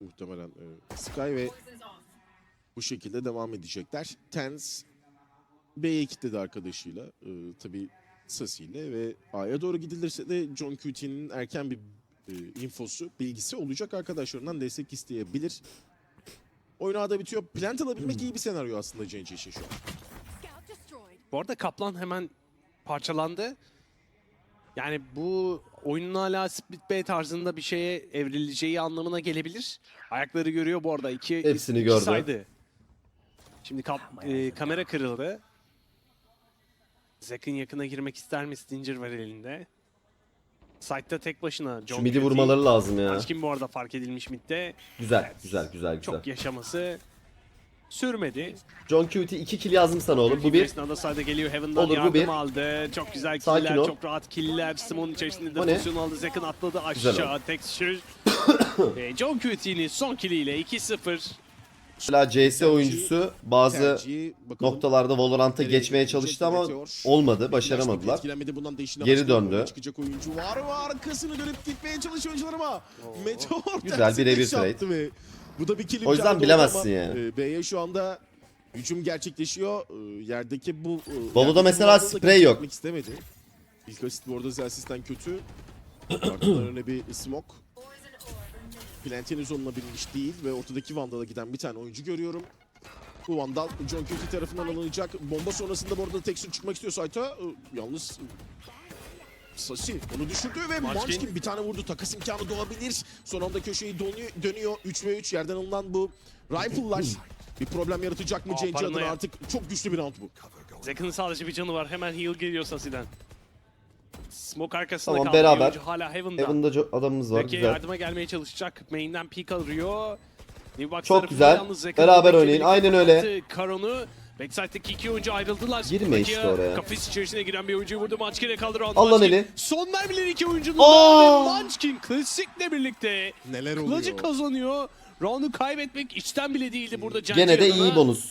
muhtemelen e, Sky ve bu şekilde devam edecekler. Tens B'ye kilitledi arkadaşıyla. E, tabii Sasi ile ve A'ya doğru gidilirse de John Cutie'nin erken bir e, infosu, bilgisi olacak arkadaşlarından destek isteyebilir. Oyun A'da bitiyor. Plant alabilmek iyi bir senaryo aslında Cenci için şu an. Bu arada Kaplan hemen parçalandı. Yani bu oyunun hala split B tarzında bir şeye evrileceği anlamına gelebilir. Ayakları görüyor bu arada. İki, Hepsini iki gördü. saydı. Şimdi kap, e, kamera kırıldı. Zek'in yakına girmek ister mi? Stinger var elinde. Side'da tek başına. John Şu midi vurmaları lazım ya. Munchkin bu arada fark edilmiş midde. Güzel, Evet. güzel, güzel, güzel. Çok yaşaması sürmedi. John Cutie 2 kill yazdım sana oğlum. Bu bir. Birisinin da sayda geliyor. Heaven'dan Olur, bu yardım bir. aldı. Çok güzel Sakin killer, ol. çok rahat killer. Simon içerisinde de pozisyon aldı. Zek'in atladı aşağı. Texture. Ve John Cutie'nin son kiliyle 2-0. Mesela CS oyuncusu bazı bakalım. noktalarda Valorant'a Nereye geçmeye çalıştı ama olmadı, başaramadılar. Etkilenmedi bundan değişine Geri başka döndü. Çıkacak oyuncu var mı? Arkasını dönüp gitmeye çalışıyor oyuncular ama Meteor Güzel, tersine birebir trade. ve Bu da bir kill O yüzden bilemezsin yani. e, B'ye şu anda hücum gerçekleşiyor. E, Yerdeki bu... e, yerdeki mesela sprey yok. istemedi. İlk asist bu arada Zelsis'ten kötü. Arkadan önüne bir smoke. Plant'in henüz alınabilimiş değil ve ortadaki Vandal'a giden bir tane oyuncu görüyorum. Bu Vandal John Cutie tarafından alınacak. Bomba sonrasında bu arada Texan çıkmak istiyor site'a. Ee, Yalnız Sasi onu düşürdü ve Munchkin. Bir tane vurdu. Takas imkanı doğabilir. Son anda köşeyi dönüyor, dönüyor. 3 ve 3 yerden alınan bu rifle'lar bir problem yaratacak mı Cenci adına paranoya. artık çok güçlü bir round bu. Zek'in sadece bir canı var. Hemen heal geliyor Sasi'den. Smoke arkasında Tamam, kaldı. beraber. Oyuncu hala Heaven'da. Heaven'da co- adamımız var. Peki Güzel. yardıma gelmeye çalışacak. Main'den. New Box Çok güzel. yalnız Zek'in Beraber oradaki oynayın. birlikte Aynen öyle. Karon'u. Backside'deki iki oyuncu ayrıldılar. Girme işte oraya. Kafes içerisine giren bir oyuncuyu vurdu. Munchkin'e kaldı round. Al lan Munchkin. eli. Son mermileri iki oyuncunun da Munchkin klasikle birlikte Neler kılıcı oluyor? kazanıyor. Round'u kaybetmek içten bile değildi burada Gene de iyi bonus.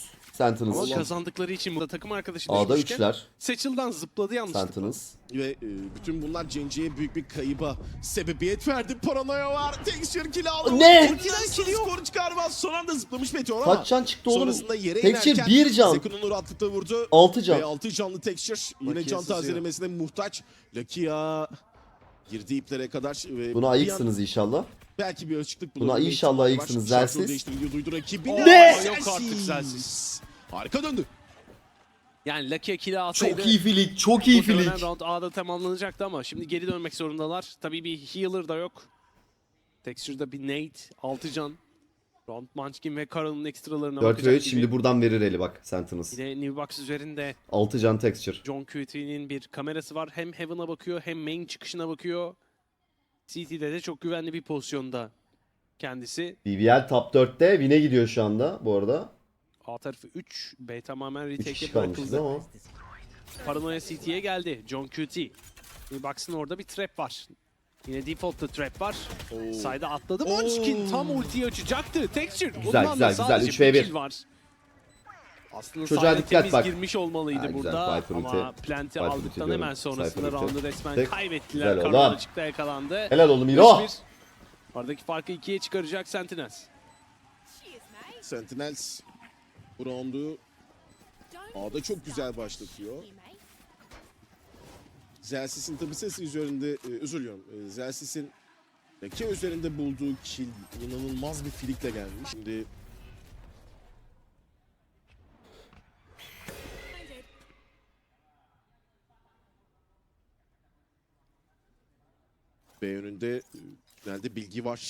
Ama Sentinels. kazandıkları için burada takım arkadaşı A'da düşmüşken üçler. Seçil'den zıpladı yanlışlıkla. Sentinels. Ve e, bütün bunlar Cenci'ye büyük bir kayıba sebebiyet verdi. Paranoya var. Texture kill aldı. Ne? Ultiden kill skor çıkarmaz. Son anda zıplamış Meteor ama. Kaç can çıktı oğlum? Sonrasında yere Texture inerken bir can. Zekun'un rahatlıkla vurdu. 6 Ve can. 6 canlı Texture yine can sızıyor. tazelemesine muhtaç. Luckya girdi iplere kadar. Ve Buna ayıksınız inşallah. belki bir açıklık Buna bulabilme inşallah ayıksınız, Zelsiz. Ne? Ama Yok artık Zelsiz. Harika döndü. Yani Lucky'e kill alsaydı Çok iyi filik, çok iyi filik. round A'da tamamlanacaktı ama şimdi geri dönmek zorundalar. Tabii bir healer da yok. Texture'da bir nade, 6 can. Round Munchkin ve Karan'ın ekstralarına 4 bakacak ve 3 gibi. şimdi buradan verir eli bak Sentinels. Bir de New Box üzerinde 6 can texture. John Cutie'nin bir kamerası var. Hem Heaven'a bakıyor hem main çıkışına bakıyor. CT'de de çok güvenli bir pozisyonda kendisi. BBL top 4'te win'e gidiyor şu anda bu arada. A tarafı 3. B tamamen 3 retake'e bırakıldı. ama. Paranoia CT'ye geldi. John Cutie. New Box'ın orada bir trap var. Yine default'ta trap var. Oo. Sayda atladı. Munchkin tam ultiyi açacaktı. Texture. Güzel, Ondan da güzel, güzel. sadece Üç ve bir bir. kill var. Aslında Çocuğa dikkat bak. girmiş olmalıydı Ha, güzel, burada Viper ama. Plant'i aldıktan hemen diyorum. sonrasında roundu resmen Tek- kaybettiler. Güzel oğlum. açıkta yakalandı. Helal oğlum 3-1. Miro. Aradaki farkı ikiye çıkaracak Sentinels. Sentinels bu roundu A'da çok güzel başlatıyor. Zelsis'in tabi sesi üzerinde, e, özür diliyorum. E, Zelsis'in Leke üzerinde bulduğu kill inanılmaz bir filikle gelmiş. Şimdi. B yönünde e, nerede bilgi var.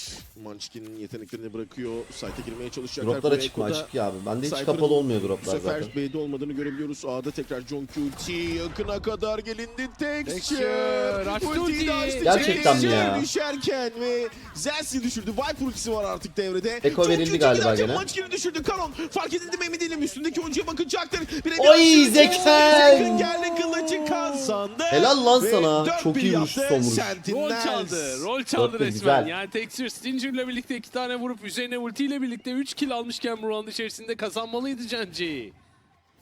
Munchkin'in yeteneklerini bırakıyor. Site'e girmeye çalışacaklar. Droplara Bu çıkma Eko'da açık ya abi. Bende hiç Cypher'ın kapalı olmuyor Bu droplar sefer zaten. B'de olmadığını görebiliyoruz. A'da tekrar John Cutie yakına kadar gelindi. Texture. Texture, açtı Ultiyi de açtı. Gerçekten mi ya? Düşerken ve Zelsi düşürdü. Viper ultisi var artık devrede. Eko verildi galiba gene. Munchkin'i düşürdü. Karon fark edildi mi emin değilim. Üstündeki oyuncuya bakacaktır. Oy, Zeken! Zeken geldi kılıcı kazandı. Helal lan sana. Çok iyi vuruş, vuruş. Rol çaldı. Rol çaldı bir, resmen. güzel. Yani Texture Stinger'la birlikte iki tane vurup üzerine ultiyle birlikte 3 kill almışken bu round içerisinde kazanmalıydı Cenci.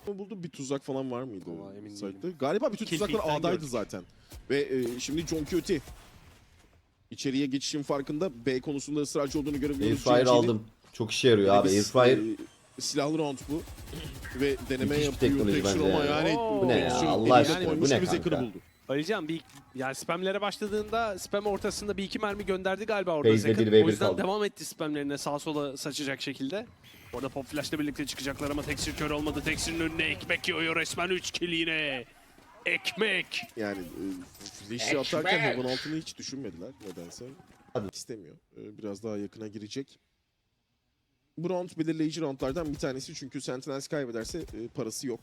buldu bir tuzak falan var mıydı? Vallahi emin Site'de? Galiba bütün Kill tuzaklar feed'den A'daydı gördüm. zaten. Ve e, şimdi John Cutie içeriye geçişin farkında. B konusunda ısrarcı olduğunu görebiliyoruz. Airfryer JJ'nin. aldım. Çok işe yarıyor abi. bir Airfryer e, silahlı round bu. Ve deneme Müthiş bir yapıyor. teknoloji Texture bence ama ya. yani. Oo. Bu ne ya? Allah aşkına, bu ne kanka? buldu. Alican bir yani spamlere başladığında spam ortasında bir iki mermi gönderdi galiba orada Base'de Zekin. bir ve bir O yüzden kaldı. devam etti spamlerine sağa sola saçacak şekilde. Orada Pop Flash'la birlikte çıkacaklar ama Texture kör olmadı. Texture'ın önüne ekmek yiyor resmen 3 kill yine. Ekmek. Yani e, Flash'i atarken Heaven altını hiç düşünmediler nedense. Hadi. İstemiyor. E, biraz daha yakına girecek. Bu round belirleyici roundlardan bir tanesi çünkü Sentinels kaybederse e, parası yok.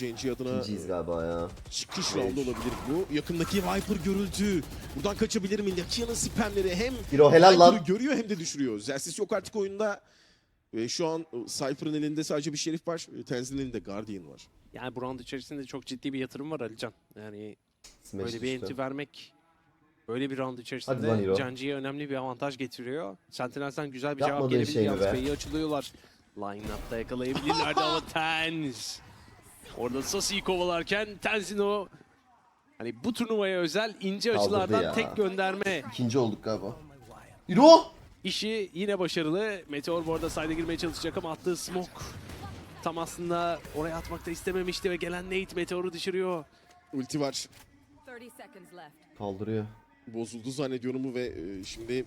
Genji adına İkinciyiz galiba ya. çıkış Evet. roundu olabilir bu. Yakındaki Viper görüldü. Buradan kaçabilir mi? Lakia'nın spamleri hem Hiro helal lan. Viper'ı görüyor hem de düşürüyor. Zersis yok artık oyunda. Ve şu an e, Cypher'ın elinde sadece bir şerif var. e, Tenzin'in elinde Guardian var. Yani bu round içerisinde çok ciddi bir yatırım var Alican. Yani Smash böyle bir enti vermek böyle bir round içerisinde. Canci'ye önemli bir avantaj getiriyor. Sentinels'ten güzel bir Yapmadığın cevap gelebilir. şey Yalnız? B'yi açılıyorlar. Line-up'ta yakalayabilirlerdi ama Tenz. Orada Sasi'yi kovalarken Tenz'in o hani bu turnuvaya özel ince Kaldırdı açılardan ya. tek gönderme İkinci olduk galiba. Hiro! işi yine başarılı. Meteor bu arada side'e girmeye çalışacak ama attığı smoke tam aslında oraya atmak da istememişti ve gelen Nate Meteor'u düşürüyor. Ulti var. 30 seconds left. Kaldırıyor. Bozuldu zannediyorum bu ve e, şimdi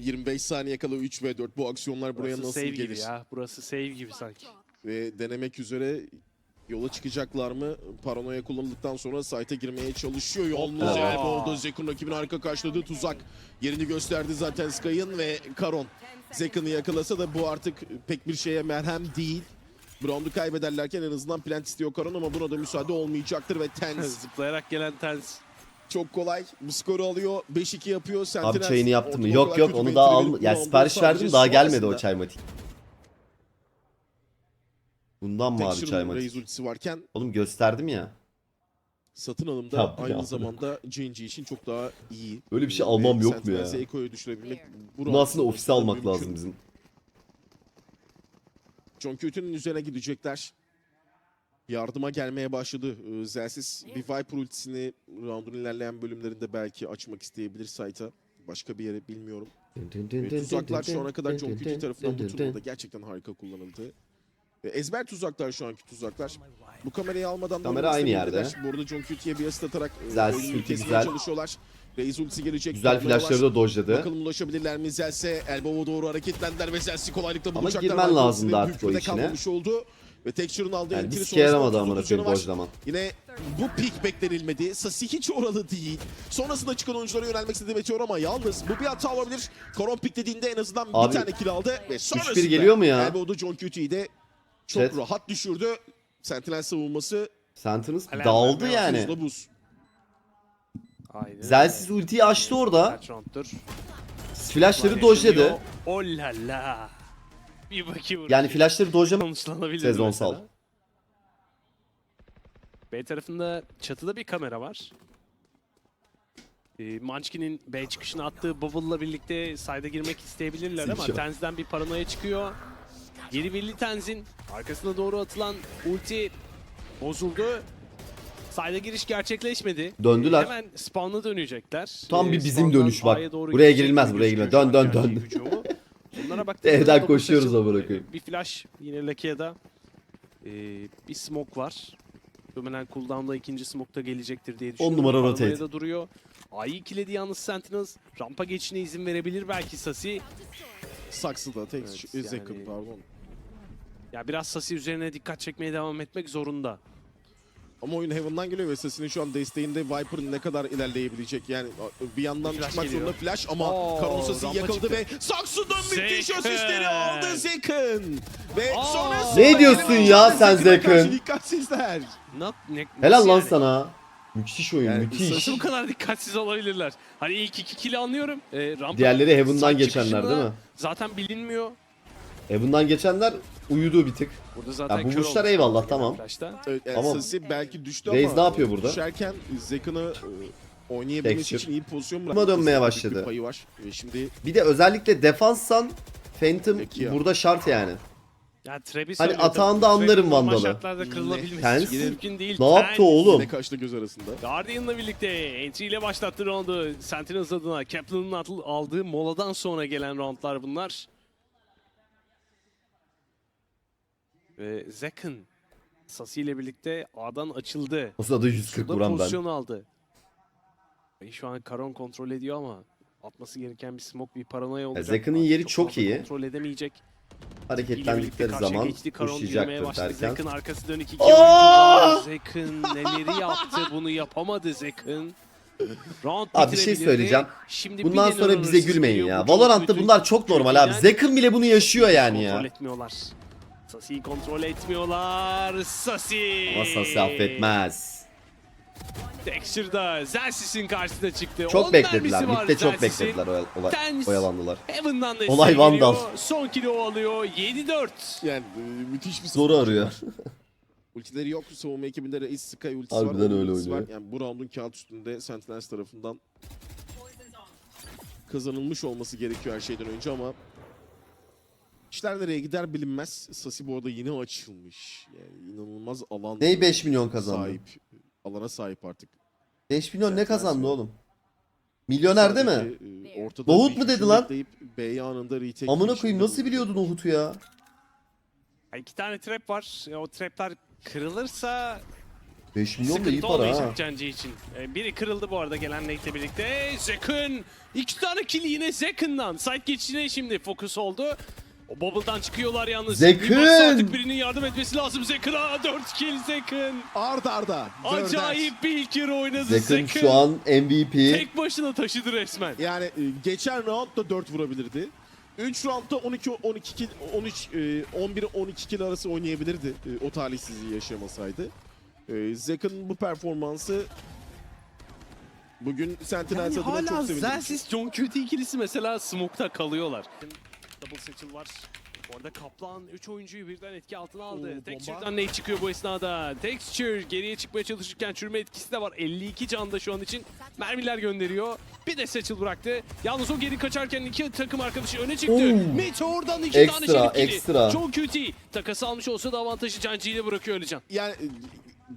25 saniye kala 3 ve 4 bu aksiyonlar buraya Burası nasıl save gelir? gibi ya. Burası save gibi sanki. Ve denemek üzere yola çıkacaklar mı? Paranoya kullanıldıktan sonra site'e girmeye çalışıyor. Yalnız Hoppa. Elbow'da Zekun rakibin arka karşıladığı tuzak. Yerini gösterdi zaten Sky'ın ve Karon. Zekun'u yakalasa da bu artık pek bir şeye merhem değil. Brown'u kaybederlerken en azından plant istiyor Karon ama buna da müsaade olmayacaktır ve Tens Zıplayarak gelen Tenz. çok kolay. Bu skoru alıyor. 5-2 yapıyor. Abi Sentinels çayını yaptım mı? Yok yok onu daha al. Ya sipariş verdim daha gelmedi o sonrasında çaymatik. Bundan mı abi Texture'ın ultisi varken Oğlum gösterdim ya. satın alımda Ya bu aynı ya. zamanda Genji için çok daha iyi. Öyle bir şey Ve almam yok mu ya? Eko'yu düşürebilmek bu Bunu aslında ofise almak mümkün. lazım bizim. John Kötü'nün üzerine gidecekler. Yardıma gelmeye başladı. Ee, Zelsiz bir Viper ultisini roundun ilerleyen bölümlerinde belki açmak isteyebilir site'a. Başka bir yere bilmiyorum. Tuzaklar şu ana kadar John Kötü tarafından bu turnuvada gerçekten harika kullanıldı. Ve ezber tuzaklar şu anki tuzaklar. Bu kamerayı almadan da Kamera aynı yerde. Bu arada John Kötü'ye bir asist atarak e, Güzel, oyunu kesmeye güzel. çalışıyorlar. Raze ultisi gelecek. Güzel flashları da dojladı. Bakalım ulaşabilirler mi Zelse? Elbow'a doğru hareketlendiler ve Zelsi kolaylıkla Ama bulacaklar. girmen Viper lazımdı artık o içine. oldu. Ve Texture'ın aldığı Yani bir entry sike yaramadı amına 30 canı koyayım dojlaman. Yine bu pik beklenilmedi. Sasi hiç oralı değil. Sonrasında çıkan oyunculara yönelmek istedi Meteor ama yalnız bu bir hata olabilir. Koron piklediğinde en azından Abi, bir tane kill aldı ve sonrasında geliyor mu ya? Elbow'da John Cute'yi de çok Chat. rahat düşürdü. Sentinel savunması Alarm dağıldı vermeye yani. buzla buz. Aynen. Zelsiz ultiyi açtı orada. Kaç rounddur? Flashları yaşanıyor. Oh la la. Bir bakayım. Yani flashları dojlama. sonuçlanabilir Sezonsal. mesela. B tarafında çatıda bir kamera var. Ee, Munchkin'in B çıkışına attığı bubble'la birlikte side'a girmek isteyebilirler ama. Tenz'den bir paranoya çıkıyor. Geri birli Tenz'in arkasına doğru atılan ulti bozuldu. Side'a giriş gerçekleşmedi. Döndüler. Hemen spawn'a dönecekler. Tam bir bizim spawn'dan dönüş bak. Buraya girilmez, buraya girilmez. Dön, dön, dön. Bunlara baktığımızda Evden koşuyoruz amına koyayım. Bir flash yine Lucky'da. Ee, bir smoke var. Muhtemelen cooldown'da ikinci smoke da gelecektir diye düşünüyorum. numara Paranoya rotate. da duruyor. A'yı ikiledi yalnız Sentinels. Rampa geçişine izin verebilir belki Sasi. Saksıda tek Evet, evet, yani- pardon. Ya biraz Sasi üzerine dikkat çekmeye devam etmek zorunda. Ama oyun Heaven'dan geliyor ve Sasi'nin şu an desteğinde Viper'ın ne kadar ilerleyebilecek yani bir yandan Flash çıkmak geliyor. zorunda flash ama Oo, Karon yakaladı çıktı. ve Saksı'dan müthiş Zekken. asistleri aldı Zekin. Ve Aa. sonrasında Ne diyorsun ya sen Zekin? Dikkatsizler. Not, ne, Helal nasıl lan yani? sana. Müthiş oyun Yani müthiş. Nasıl bu kadar dikkatsiz olabilirler? Hani ilk iki kill'i anlıyorum. Ee, rampa Diğerleri Heaven'dan geçenler çıkışında değil mi? Zaten bilinmiyor. Heaven'dan geçenler uyudu bir tık. Burada zaten Ya bu kör vuruşlar olmuş. eyvallah, tamam. Flash'ta. Evet, yani Ama Sasi belki düştü Reis ama ne yapıyor burada? düşerken Zekin'i e, oynayabilmesi Texture. için iyi bir pozisyon Ama bıraktı. dönmeye Büyük başladı. Bir payı var. E, şimdi Bir de özellikle defanssan Phantom Peki ya. burada şart yani. Yani Treb'i Hani söylüyor atağında tabii. anlarım Treb'in normal Vandal'ı. şartlarda kırılabilmesi çok mümkün değil. Ne yaptı Tens, oğlum? Ne kaçta göz arasında. Guardian'la birlikte entry ile başlattı roundu. Sentinels adına Kaplan'ın atıl- aldığı moladan sonra gelen roundlar bunlar. Ve Zekken Sasi ile birlikte A'dan açıldı. O sırada 140 Burada vuran ben. pozisyon aldı. Ve şu an Karon kontrol ediyor ama atması gereken bir smoke, bir paranoya olacak. Artık yeri çok iyi. Kontrol edemeyecek. Hareketlendikleri zaman başladı. derken. Zekken arkası dönük iki oyuncu. Zekken neleri yaptı bunu yapamadı Zekken. Round Abi bir şey söyleyeceğim. Şimdi Bundan sonra bize gülmeyin ya. Valorant'ta bunlar çok normal abi. Zekken bile bunu yaşıyor yani Kontrol ya. etmiyorlar. Sasi'yi kontrol etmiyorlar. Sasi. Ama Sasi affetmez. Texture'da Zelsis'in karşısına çıktı. Çok 10 beklediler. Mid'de çok beklediler. Oya- olay- oyalandılar. Heaven'dan da Olay. Vandal. Son kilo o alıyor. 7-4. Yani e, müthiş bir savunma arıyor. Ultileri yok. Savunma ekibinde Reis Sky ultisi Harbiden var. onun öyle oynuyor. Var. Yani bu roundun kağıt üstünde Sentinels tarafından kazanılmış olması gerekiyor her şeyden önce ama işler nereye gider bilinmez. Sasi bu arada yine açılmış. Yani inanılmaz alan Ney 5 milyon kazandı? sahip. Alana sahip artık. 5 milyon ne Sentinels kazandı oğlum? Milyoner değil mi? E, ortada Nohut mu dedi lan? B'ye anında retake Amına koyayım nasıl biliyordun Uhut'u ya? İki tane trap var. O trapler kırılırsa 5 milyon da iyi para ha. Cancı için. E, Biri kırıldı bu arada gelen late'le birlikte. Zekken. iki tane kill yine Zekken'dan. Side geçişine şimdi fokus oldu. O bubble'dan çıkıyorlar yalnız. Baksa artık birinin yardım etmesi lazım Zekken'a. 4 kill Zekken. Arda arda. dörder. Acayip bir ilk yarı oynadı Zekken Zekken. şu an MVP. Tek başına taşıdı resmen. Yani e, geçen roundda 4 vurabilirdi. 3 roundda 12 12 kill 13 e, 11 12 kill arası oynayabilirdi. e, O talihsizliği yaşamasaydı. E, Zek'in bu performansı bugün Sentinels Yani adına hala çok sevindim. Zensis, John Cutie ikilisi mesela smoke'ta kalıyorlar. Double seçil var. Orada Kaplan 3 oyuncuyu birden etki altına aldı. Oo. Texture'dan ne çıkıyor bu esnada? Texture geriye çıkmaya çalışırken çürüme etkisi de var. 52 canda şu an için mermiler gönderiyor. Bir de seçil bıraktı. Yalnız o geri kaçarken iki takım arkadaşı öne çıktı. Oo. Meteor'dan iki Ekstra, tane şerif ekstra. John Cutie takası almış olsa da avantajı Cancı ile bırakıyor Alican. Yani e,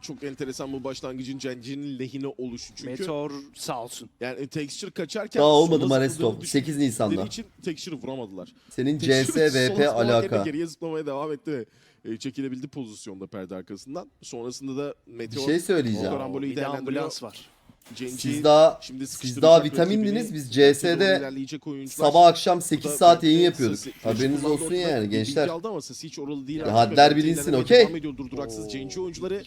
çok enteresan bu başlangıcın Cenci'nin lehine oluşu çünkü. Meteor sağ olsun. Yani e, texture kaçarken Daha olmadı Maresto. zıpladığını 8 düşündükleri Nisan'da. için texture'ı vuramadılar. Senin Texture CS, VP alaka. Geriye zıplamaya devam etti ve e, çekilebildi pozisyonda perde arkasından. Sonrasında da Bir Meteor şey söyleyeceğim. Bir de ambulans var. Siz daha şimdi siz daha vitamindiniz. Biz CS'de sabah akşam 8 Burada saat yayın yapıyorduk. Haberiniz olsun yani gençler. aldı ama hiç oralı değil. Hadler bilinsin, okey? Durduraksız. Cenci oyuncuları.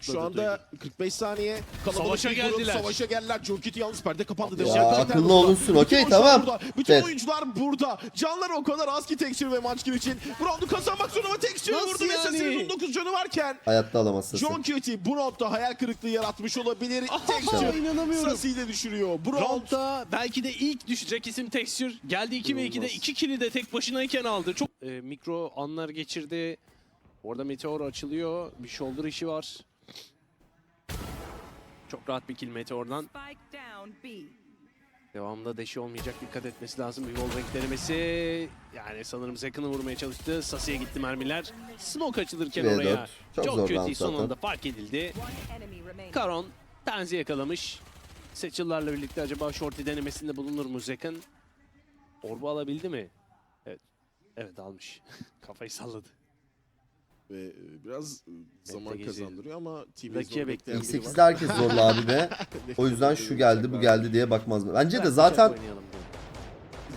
Şu anda 45 saniye. Savaşa geldiler. Savaşa geldiler. Jonkit yalnız perde kapandı. Ya, akıllı olunsun, okey, tamam. Bütün oyuncular burada. Canları o kadar az ki Texture ve Munchkin için. Bu roundu kazanmak zorunda ama Texture vurdu ve yani? Sasi'nin 19 canı varken. Hayatta alamaz Sasi. John Cutie bu roundda hayal kırıklığı yaratmış olabilir. Aha, Texture inanamıyorum. Sasi'yi de düşürüyor. Bu round Round'da belki de ilk düşecek isim Texture. Geldi 2 ve 2'de İnanılmaz. 2 kill'i de tek başınayken aldı. Çok e, mikro anlar geçirdi. Orada Meteor açılıyor. Bir shoulder işi var. Çok rahat bir kill Meteor'dan. Devamında deşi olmayacak dikkat etmesi lazım. Bir wallbang denemesi. Yani sanırım Zekan'ı vurmaya çalıştı. Sasi'ye gitti mermiler. Smoke açılırken V4. oraya. Çok Çok kötü son anda fark edildi. Karon Tenzi yakalamış. Seçillerle birlikte acaba shorty denemesinde bulunur mu Zekan? Orbu alabildi mi? Evet. Evet almış. Kafayı salladı. ve e, biraz e, zaman geziyor. kazandırıyor ama TV'de Rakiye bekleyen biri var. X8'de herkes zorlu abi be. O yüzden şu geldi bu geldi diye bakmaz. Bence de zaten oynayalım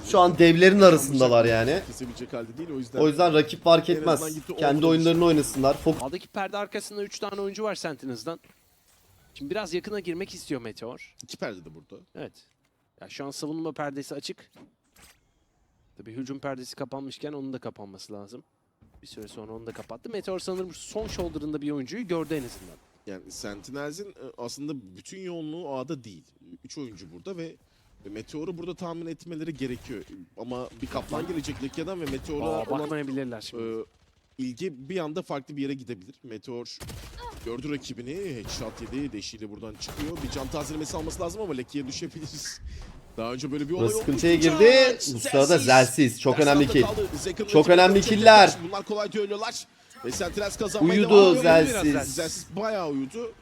şu an devlerin arasındalar yani. Kesebilecek halde değil o yüzden. O yüzden rakip fark En azından etmez. gitti, Kendi olmadı oyunlarını oynasınlar. Fokus Sağdaki perde arkasında 3 tane oyuncu var Sentinels'dan. Şimdi biraz yakına girmek istiyor Meteor. iki perde de burada. Evet. Ya şu an savunma perdesi açık. Tabii hücum perdesi kapanmışken onun da kapanması lazım. Bir süre sonra onu da kapattı. Meteor sanırım son shoulder'ında bir oyuncuyu gördü en azından. Yani Sentinels'in e, aslında bütün yoğunluğu A'da değil. Üç oyuncu burada ve Meteor'u burada tahmin etmeleri gerekiyor. Ama bir kaplan gelecek Lekya'dan ve Meteor'a olan bakmayabilirler şimdi. e, ilgi bir anda farklı bir yere gidebilir. Meteor gördü rakibini, headshot yedi, deşiyle buradan çıkıyor. Bir can tazelemesi alması lazım ama Lekya'ya düşebiliriz. Daha önce böyle bir olay Bu olmuştu. sıkıntıya girdi. Bu sırada. Zelsiz. Çok önemli kill. Çok önemli killer. Bunlar kolay düellolar. Ve Sentinels kazanmaya Uyudu. Zelsiz. Zelsiz bayağı uyudu.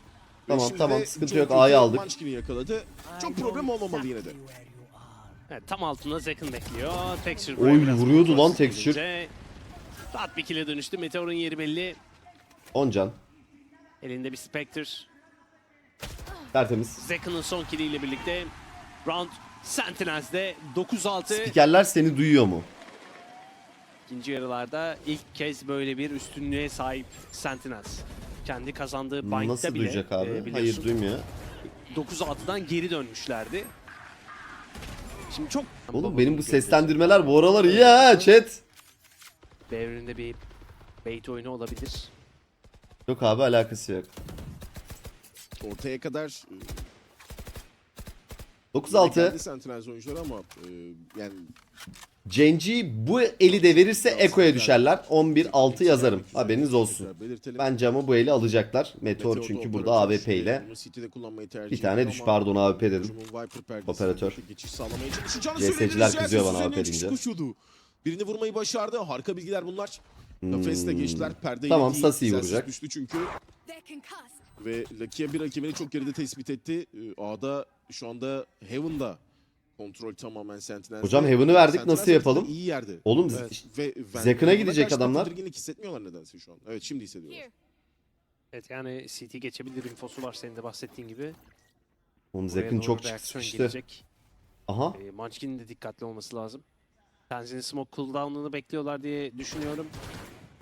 Tamam, şimdi tamam, sıkıntı yok. A'yı aldık. Munchkin'i yakaladı. Çok problem olmamalı yine de. Evet, tam altında Zekin bekliyor. Texture Oy, vuruyordu lan Texture. Rahat bir kill'e dönüştü. Meteor'un yeri belli. 10 can. Elinde bir Spectre. Tertemiz. Zekin'in son kill'iyle birlikte round Sentinels'de 9-6. Spikerler seni duyuyor mu? İkinci yarılarda ilk kez böyle bir üstünlüğe sahip Sentinels. Kendi kazandığı Nasıl bile duyacak abi? e, Hayır biliyorsun duymuyor. 9-6'dan geri dönmüşlerdi. Şimdi çok... Oğlum benim bu seslendirmeler bu aralar iyi ha chat. Devriminde bir bait oyunu olabilir. Yok abi alakası yok. Ortaya kadar e, 9-6. geldi Sentinels oyuncuları ama e, yani Cenci bu eli de verirse Eko'ya düşerler. 11-6 yazarım. Haberiniz olsun. Bence ama bu eli alacaklar. Meteor çünkü da burada. AWP ile. Bir tane düş pardon AWP dedim. Operatör. CS'ciler kızıyor bana AWP deyince. Birini vurmayı başardı. Harika bilgiler bunlar. Kafeste geçtiler. Perdeyle Hmm. Tamam, değil. Sasi'yi Zelsiz vuracak. Düştü çünkü. Ve Lucky'e bir rakibini çok geride tespit etti. Ee, A'da şu anda Heaven'da kontrol tamamen Sentinels'de. Hocam Heaven'ı verdik, Sentinels nasıl yapalım? iyi yerde. Oğlum Evet. Ve Zekın'a gidecek karşı adamlar. tedirginlik hissetmiyorlar nedense şu an. Evet şimdi hissediyorlar. Evet yani CT geçebilir infosu var senin de bahsettiğin gibi. Oğlum Buraya Zek'in doğru çok reaksiyon çıkıştı. gelecek. Aha. E, Munchkin'in de dikkatli olması lazım. Tenz'in smoke cooldown'unu bekliyorlar diye düşünüyorum.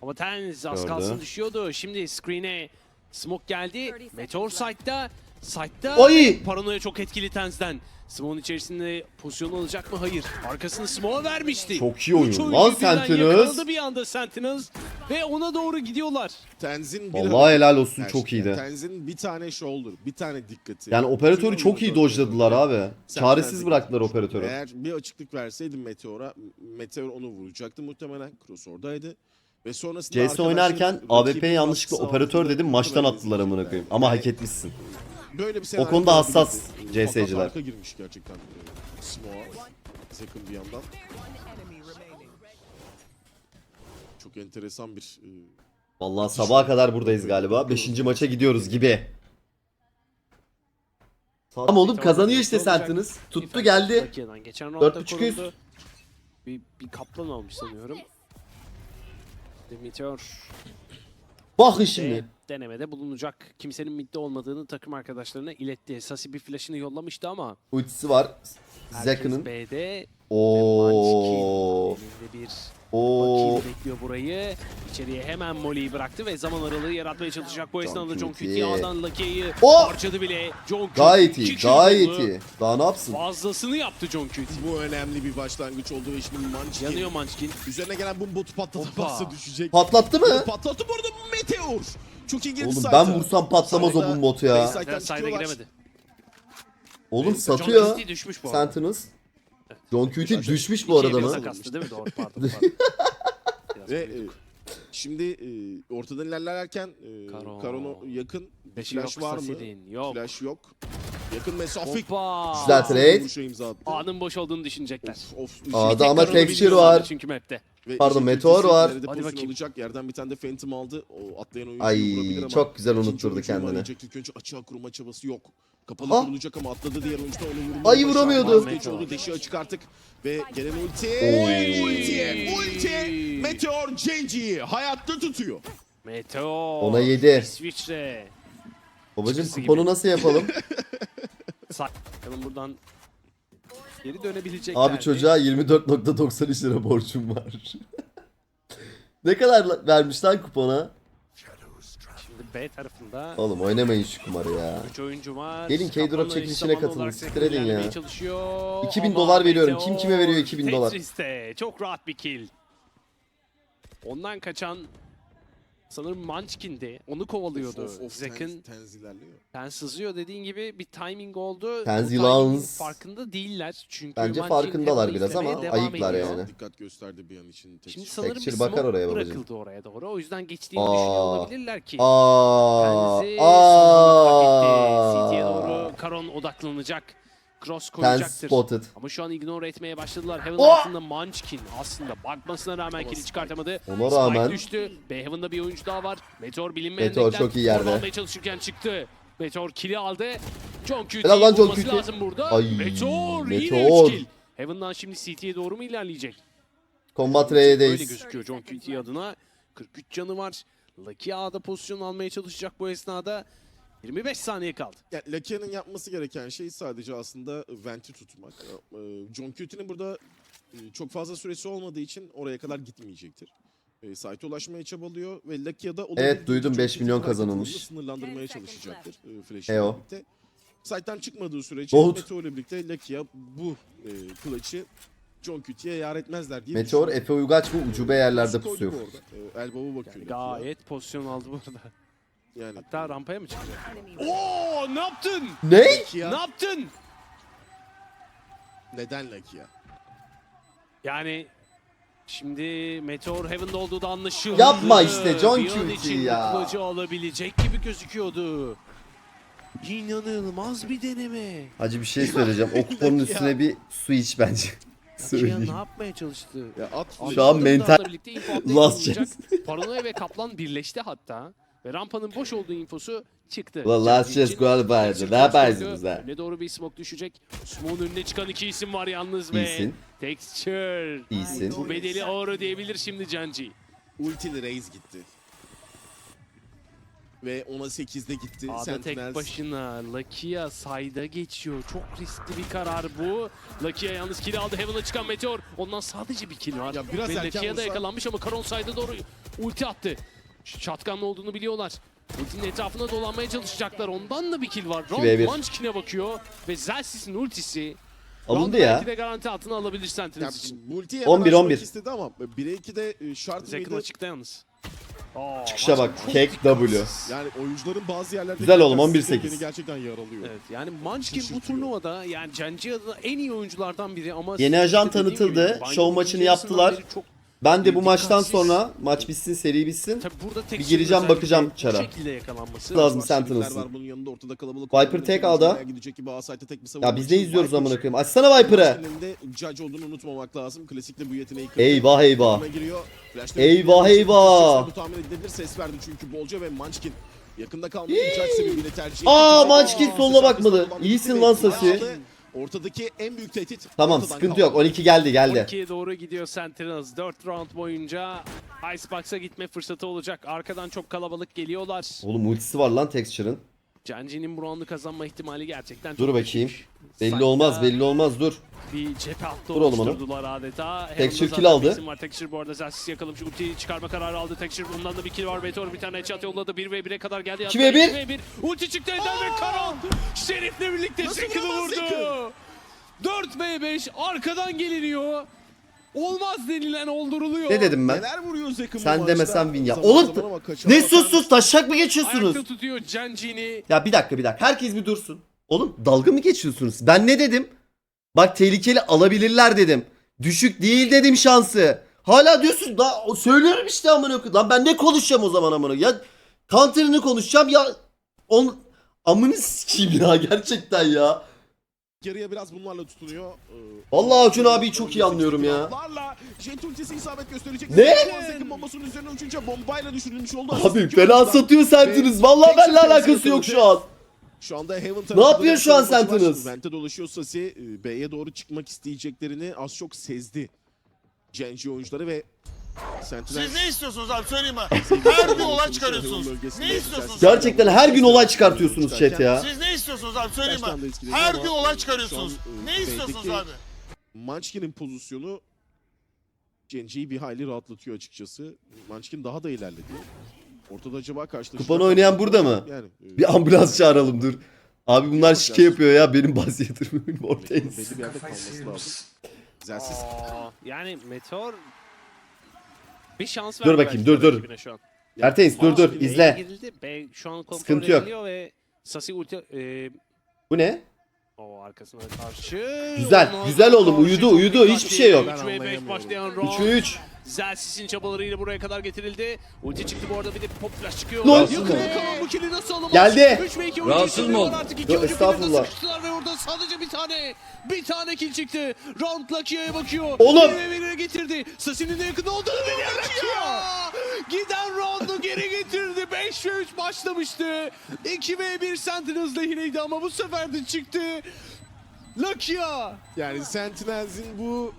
Ama Tenz az kalsın düşüyordu. Şimdi screen'e smoke geldi. Meteor site'da. Site'da Oy! paranoya çok etkili Tenz'den. Smoke'un içerisinde pozisyon alacak mı? Hayır. Arkasını smoke'a vermişti. Çok iyi oyun lan Sentinels. bir anda Sentinels. Ve ona doğru gidiyorlar. Tenzin bir Vallahi helal olsun çok şey. iyiydi. Tenzin bir tane shoulder, bir tane dikkati. Yani operatörü çok iyi dojladılar abi. Çaresiz bıraktılar operatörü. Eğer bir açıklık verseydim Meteor'a, Meteor onu vuracaktı muhtemelen. Cross oradaydı. Ve sonrasında CS oynarken AWP'ye yanlışlıkla operatör dedim maçtan attılar amına koyayım. Ama hak etmişsin. Böyle bir O konuda hassas CS'ciler. arka girmiş gerçekten. Zekın bir yandan. Çok enteresan bir e, Vallahi sabaha kadar buradayız galiba. Beşinci maça gidiyoruz gibi. Ama oğlum kazanıyor işte Sentinels. Tuttu geldi. Lucky'den Geçen Dört roundda buçuk yüz. korundu. Bir, bir kaplan almış sanıyorum. Meteor Bakın şimdi. denemede bulunacak. Kimsenin midde olmadığını takım arkadaşlarına iletti. Sasi bir flash'ını yollamıştı ama Ultisi var. herkes. B'de Oo. Oo. Bekliyor burayı. İçeriye hemen Molly'yi bıraktı ve zaman aralığı yaratmaya çalışacak. Bu esnada John Cutie. A'dan Lucky'yi Oh! parçaladı bile. John Gayet iyi. Gayet iyi. Daha ne yapsın? Fazlasını yaptı John Cutie. bu önemli bir başlangıç oldu ve şimdi Munchkin Yanıyor Munchkin. üzerine gelen bomba botu patlatamazsa Hoppa. düşecek. Patlattı mı? Patlattı bu arada Meteor. Çok iyi girdi Oğlum ben vursam patlamaz o bomba botu ya. Çıkıyorlar. giremedi. Oğlum satıyor. Bu. Sentinels. John Biraz- düşmüş bu arada mı? takaslı değil mi? Doğru pardon. pardon. Biraz Ve e, şimdi e, ortadan ilerlerken e, Karo. Karon'a yakın Beşi flash yok var mı? Sasi'nin. Yok. Flash yok. Yakın mesafe. Hoppa. Güzel trade. Vuruşa imza attı. A'nın boş olduğunu düşünecekler. Of, of. Bir tek ama texture var. Çünkü map'te. Ve Pardon, işin meteor var. Hadi pozisyon bakayım. olacak. Yerden bir tane de Phantom aldı. O atlayan oyuncu Ay, vurabilir ama çok güzel ikinci unutturdu oyuncuyu kendini. arayacak. İlk önce açığa kurma çabası yok. Kapalı Ah. kurulacak ama atladı diğer oyuncu da onu vurmayı Ay, vuramıyordu. Oldu. Deşi açık artık. Ve gelen ulti. Oy. Ulti. Ulti. Meteor Cengi'yi hayatta tutuyor. Meteor. Ona yedi. İsviçre. Babacım Çıkısı kuponu gibi. nasıl yapalım? Bakalım buradan geri dönebilecekler. Abi mi? çocuğa 24.93 lira borcum var. ne kadar vermiş lan kupona? B tarafında Oğlum oynamayın şu kumarı ya. 3 oyuncu var. Gelin K-Drop çekilişine katılın, siktir edin ya. ilerlemeye Çalışıyor. 2000 Ama dolar veriyorum. Kim kime veriyor 2000 dolar? Tetris'te çok rahat bir kill. Ondan kaçan sanırım Munchkin'di. Onu kovalıyordu. Of, of, Zek'in Tenz, Tenz ilerliyor. ten sızıyor dediğin gibi bir timing oldu. Tenz Farkında değiller. Çünkü Bence Munchkin farkındalar biraz ama ayıklar ediyor. yani. Dikkat gösterdi bir an için. Şimdi Texture. sanırım bir bakar oraya bırakıldı oraya doğru. O yüzden geçtiğini Aa. düşünüyor olabilirler ki. Aa, Tenzi aa. CT'ye doğru Karon odaklanacak. Cross koyacaktır. spotted. Ama şu an ignore etmeye başladılar. Heaven Oh! altında Munchkin aslında bakmasına rağmen kili çıkartamadı. Ona Spike rağmen düştü. B Heaven'da bir oyuncu daha var. Meteor bilinmeyen Meteor çok iyi yerde. Almaya çalışırken çıktı. Meteor kili aldı. John Helal lan John Cutie. lazım burada. Ay, Meteor, yine Meteor. 3 kill. Heaven'dan şimdi CT'ye doğru mu ilerleyecek? Combat Öyle R'deyiz. gözüküyor John Cutie adına. 43 canı var. Lucky A'da pozisyon almaya çalışacak bu esnada. 25 saniye kaldı. Yani Lakia'nın yapması gereken şey sadece aslında venti tutmak. Ee, John Cutie'nin burada e, çok fazla süresi olmadığı için oraya kadar gitmeyecektir. E, site'e ulaşmaya çabalıyor ve Lakia da olabildiğince duydum, John 5 Cutie'nin milyon kazanılmış. sınırlandırmaya çalışacaktır. E, Flash E o. ile birlikte. Site'den çıkmadığı sürece Nohut. Meteor ile birlikte Lakia bu e, clutch'ı John Cutie'ye yar etmezler diye Meteor. Efe Uygaç mı ucube yerlerde pusuyor. bu. E, Elbow'a bakıyor. Lakia. Gayet pozisyon aldı bu arada. Yani Hatta rampaya mı çıkacak? Oo ne yaptın? Ne? Lakia Ne yaptın? neden Lakia? Yani şimdi Meteor Heaven'da olduğu da anlaşıldı. Yapma işte John Cutie için ya. kılıcı alabilecek gibi gözüküyordu. İnanılmaz bir deneme. Hacı bir şey söyleyeceğim. O kuponun üstüne bir su iç bence. Ya Söyleyeyim. ne yapmaya çalıştı? Ya at Şu an mental last chance. Paranoya ve Kaplan birleşti hatta. Ve rampanın boş olduğu infosu çıktı. Ulan last Wilson qualified'ı. Ne yaparsınız ha? Önüne doğru bir smoke düşecek. Smoke'un önüne çıkan iki isim var yalnız ve İyisin. Texture. İyisin. Bu bedeli ağır ödeyebilir şimdi Canci. Ultili Reis gitti. Ve 10'a 8'de gitti. A'da tek Sentinels. başına Lakia sayda geçiyor. Çok riskli bir karar bu. Lakia yalnız kill aldı. Heaven'a çıkan Meteor. Ondan sadece bir kill var. Ya biraz Ve erken Lakia da yakalanmış ama Karon sayda doğru ulti attı. Şatkanlı olduğunu biliyorlar. Ultinin etrafına dolanmaya çalışacaklar. Ondan da bir kill var. Round 2v1. Munchkin'e bakıyor. Ve Zelsis'in ultisi. Alındı Round'u ya. de garanti altına alabilir Sentinels için. multiye 11, hemen 11. açmak istedi ama 1'e 2'de e, şart Zek'in mıydı? açıkta yalnız. Aa, Çıkışa bak. Kek W. Yani oyuncuların bazı yerlerde Güzel oğlum, dikkatsizlikleri 11-8. beni gerçekten yaralıyor. Evet yani Munchkin bu turnuvada yani Cenci adına en iyi oyunculardan biri ama Yeni ajan dediğim tanıtıldı. Binding'in Şov maçını yarısından yaptılar. beri Çok, Ben de bu Bir maçtan sonra maç bitsin seri bitsin. tabii burada tek gireceğim, bakacağım çara. Bu şekilde yakalanması. Lazım Sentinels'ın. Şerifler var bunun yanında ortada kalabalık. Viper tek bir savunma Ya biz ne izliyoruz amına koyayım? Açsana Viper'ı. Judge olduğunu unutmamak lazım. Klasikle bu yeteneği. Eyvah eyvah. Eyvah, bir- eyvah. Bu tahmin edilebilir ses verdi çünkü Bolca ve Munchkin yakında kalmayı tercih etti. Aa, Munchkin soluna bakmadı. İyisin lan Sasi. Ortadaki en büyük tehdit. Tamam sıkıntı kaldı. yok. 12 geldi geldi. 12'ye doğru gidiyor Sentinels. 4 round boyunca Icebox'a gitme fırsatı olacak. Arkadan çok kalabalık geliyorlar. Oğlum ultisi var lan Texture'ın. Canci'nin bu roundu kazanma ihtimali gerçekten Dur bakayım. düşük. Belli Sanki olmaz belli olmaz dur. bir cephe hattı Dur oğlum onu. oluşturdular adeta. Texture Heaven'da kill aldı. Var. Texture bu arada Zelsiz yakalamış. Ultiyi çıkarma kararı aldı. Texture bundan da bir kill var. Meteor bir tane headshot yolladı. 1v1'e kadar geldi. 2v1. 2v1. Ulti çıktı elden ve Karon Şerif'le birlikte vuramaz vurdu. Zeki? 4v5 arkadan geliniyor. Olmaz denilen olduruluyor. Ne dedim ben? Neler vuruyor Zek'in bu Sen maçta? demesen win ya. Zaman Oğlum zaman ama kaçan ne sus sus taşak mı geçiyorsunuz? Ayakta tutuyor Canci'ni. Ya bir dakika bir dakika. Herkes bir dursun. Oğlum dalga mı geçiyorsunuz? Ben ne dedim? Bak tehlikeli alabilirler dedim. Düşük değil dedim şansı. Hala diyorsun da söylüyorum işte amına koyayım. Lan ben ne konuşacağım o zaman amına koyayım? Ya counter'ını konuşacağım ya on amını sikeyim ya gerçekten ya. Yarıya biraz bunlarla tutunuyor. Ee, Vallahi Acun abiyi çok iyi anlıyorum ya. Jet ultisi isabet gösterecek. Ne? Zek'in bombasının üzerine uçunca bombayla düşürülmüş oldu. Abi fena satıyor Sentinels. Vallahi benimle alakası yok şu an. Şu anda Heaven Ne yapıyor şu an. Sentinels? Vente dolaşıyor Sasi. e, B'ye doğru çıkmak isteyeceklerini az çok sezdi. Genji oyuncuları ve. Siz ne istiyorsunuz abi söyleyeyim mi? Her gün olay çıkarıyorsunuz. Ne istiyorsunuz? Gerçekten her gün olay çıkartıyorsunuz chat ya. Siz ne istiyorsunuz abi söyleyeyim etkileniyor Her gün olay çıkarıyorsunuz. e, Ne istiyorsunuz abi? Munchkin'in pozisyonu Genji'yi bir hayli rahatlatıyor açıkçası. Munchkin daha da ilerledi. Ortada acaba karşılaşacak... Kupon oynayan burada mı? Yani, e, Bir ambulans çağıralım dur. Abi bunlar şike yapıyor ya benim baz yatırmıyorum ortaya belli insin. bir yerde kalması lazım. Zelsiz. Aa, yani Meteor bir şans Dur verdi bakayım, dur, dur. Erteyiz dur dur izle. Şu an kontrol Sıkıntı yok. ediliyor ve Sasi ulti e, Bu ne? o arkasına karşı. Güzel, güzel oğlum, uyudu, uyudu, hiçbir şey yok. 3 ve 5 anlayamıyorum. başlayan 3 round. ve 3. Zelsis'in çabalarıyla buraya kadar getirildi. Ulti çıktı bu arada bir de pop flash çıkıyor. Lol. Yakına kalan bu kili nasıl alamaz? Geldi. 3 ve 2 Rahatsız mı oldun? Artık iki Yok, oyuncu birbirine estağfurullah. sıkıştılar ve orada sadece bir tane bir tane kill çıktı. Round Lucky'ye bakıyor. Oğlum. Bir ve birine getirdi. Sasinin de yakında olduğunu biliyor. Giden roundu geri getirdi. 5 ve 3 başlamıştı. 2 ve 1 Sentinels lehineydi ama bu sefer de çıktı. Lucky'a. Yani Sentinels'in bu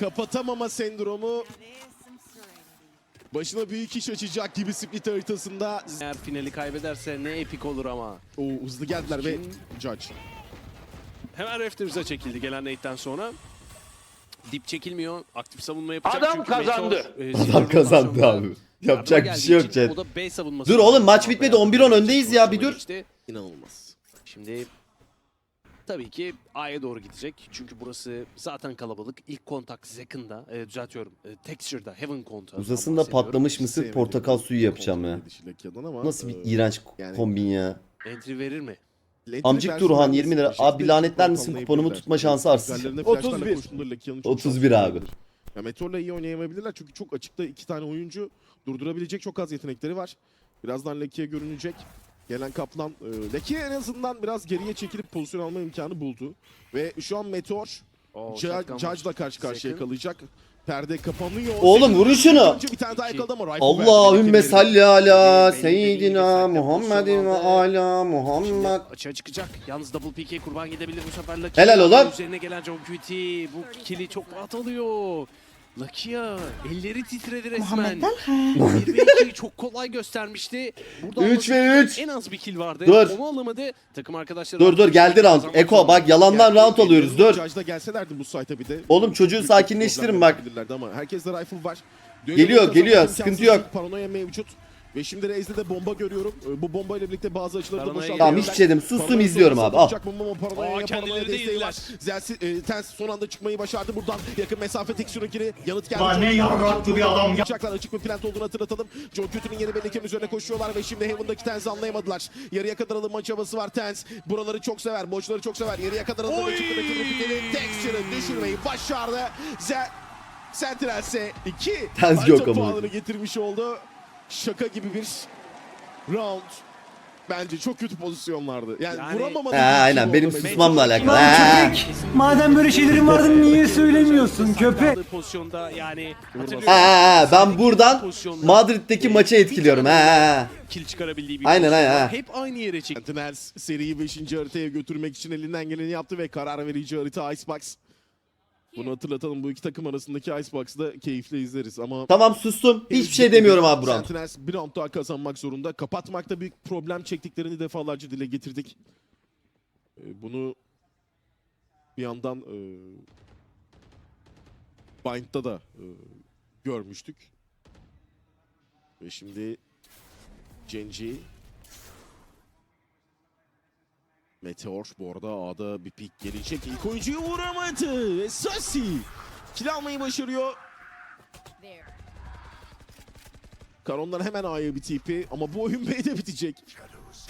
kapatamama sendromu başına büyük iş açacak gibi split haritasında. Eğer finali kaybederse ne epik olur ama. O hızlı geldiler ve Judge. Hemen Rafters'a çekildi gelen nate'den sonra. Dip çekilmiyor. Aktif savunma yapacak. Adam çünkü kazandı. Meteor, e, Adam kazandı abi. Yapacak bir şey yok chat. O da B savunması. Dur oğlum, maç bitmedi, 11-10 öndeyiz ya, bir dur. geçti. İnanılmaz. Şimdi tabii ki A'ya doğru gidecek. Çünkü burası zaten kalabalık. İlk kontak Zekin'da, e, düzeltiyorum, e, Texture'da, Heaven kontağı. Uzasında patlamış mısır portakal suyu yapacağım ya. Nasıl bir e, iğrenç yani- kombin ya. Entry verir mi? Amcık Turhan vermesi 20 lira. bir şekilde Abi lanetler misin? Kuponumu tutma şansı flashlarla 31. koştuğunda Lakia'nın çok 31 şansı abi. Ya Meteor'la iyi oynayamayabilirler çünkü çok açıkta iki tane oyuncu durdurabilecek çok az yetenekleri var. Birazdan Laki'ye görünecek. Gelen Kaplan, e, Laki en azından biraz geriye çekilip pozisyon alma imkanı buldu. Ve şu an Meteor, Oo. Judge'la karşı karşıya Zekin. kalacak. Perde kapanıyor. Oğlum vurun şunu. bir tane daha yakaladı ama rifle Allahümme salli ala seyyidina Muhammedin ve ala Muhammed. açığa çıkacak. Yalnız double PK kurban gidebilir bu sefer Lucky. Helal oğlum. Üzerine gelen John Cutie bu kili çok rahat alıyor. Lucky'ya elleri titredi resmen. 1 ve 2'yi çok kolay göstermişti. Burada Üç ve alması üç. En az bir kill vardı. Dur. Onu alamadı. Takım arkadaşları Dur dur geldi round. Eko bak yalandan round alıyoruz dur. Judge'da gelselerdi bu site'a bir de. Oğlum çocuğu sakinleştirin bak. Ama herkeste rifle var. Geliyor, Dönüyor, geliyor, sıkıntı yok. Paranoya mevcut. Ve şimdi Reis'de de bomba görüyorum. Ee, Bu bombayla birlikte bazı açıları da Paranoya boşaltıyor. Tamam hiçbir şey dedim. Sustum izliyorum abi. Al. Aa, kendileri de yediler. Zelsi, e, Tens son anda çıkmayı başardı buradan. Yakın mesafe tek sürekli yanıt geldi. Lan ne yarraktı bir adam ya. Uçaklar açık bir plant olduğunu hatırlatalım. John Cute'nin yeni Belliken üzerine koşuyorlar ve şimdi Heaven'daki Tens'i anlayamadılar. Yarıya kadar alınma çabası var Tens. Buraları çok sever, boşları çok sever. Yarıya kadar alınma Oy! ve çıktı rakibini biteni. Texture'ı düşürmeyi başardı. Z Sentinels'e iki Tens harita yok ama. puanını getirmiş oldu. Şaka gibi bir round. Bence çok kötü pozisyonlardı. Yani, Yani- vuramamadı. Ha, aynen benim susmamla alakalı. Ha. köpek! Madem böyle şeylerin vardı niye söylemiyorsun köpek? Pozisyonda yani. Ha, ben buradan Madrid'deki maçı bir etkiliyorum. Ha. Kill çıkarabildiği bir Aynen, aynen. Hep aynı yere çekti. Sentinels seriyi 5. haritaya götürmek için elinden geleni yaptı ve karar verici harita Icebox. Bunu hatırlatalım bu iki takım arasındaki Icebox'da keyifle izleriz ama Tamam sustum. Hiçbir şey demiyorum abi Buran. Sentinels bir round daha kazanmak zorunda. Kapatmakta büyük problem çektiklerini defalarca dile getirdik. Ee, Bunu bir yandan e, Bind'da da e, görmüştük. Ve şimdi Genji Meteor bu arada A'da bir pik gelecek. İlk oyuncuyu vuramadı. Ve Sasi kill almayı başarıyor. Karonlar hemen A'ya bir TP ama bu oyun B'de bitecek.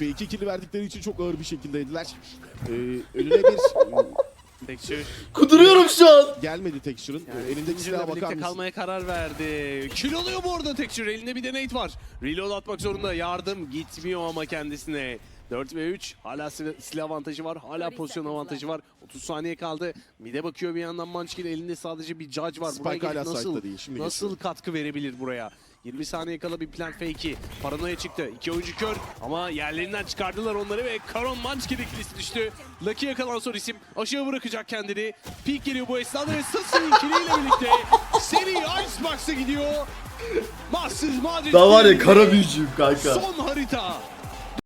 Ve iki kill'i verdikleri için çok ağır bir şekildeydiler. Ee, önüne bir Texture Kuduruyorum şu an. gelmedi Texture'ın. Yani Ee, elindeki silaha bakar mısın? kalmaya karar verdi. Kill alıyor bu arada Texture. Elinde bir denate var. Reload atmak zorunda. Yardım gitmiyor ama kendisine. 4 ve 3. Hala sil- silah avantajı var. Hala pozisyon avantajı var. 30 saniye kaldı. Mide bakıyor bir yandan Munchkin. Elinde sadece bir judge var. Buraya Spike hala nasıl, değil. Şimdi nasıl geçiyor. katkı verebilir buraya? 20 saniye kala bir plant fake'i. Paranoya çıktı. İki oyuncu kör ama yerlerinden çıkardılar onları ve Karon Munchkin'e kilisi düştü. Lucky'ye kalan son isim aşağı bırakacak kendini. Peak geliyor bu esnada ve Sassy'nin kiliyle birlikte seri Icebox'a gidiyor. Mahsus Madrid Daha var ya kara büyücüyüm kanka. Son harita.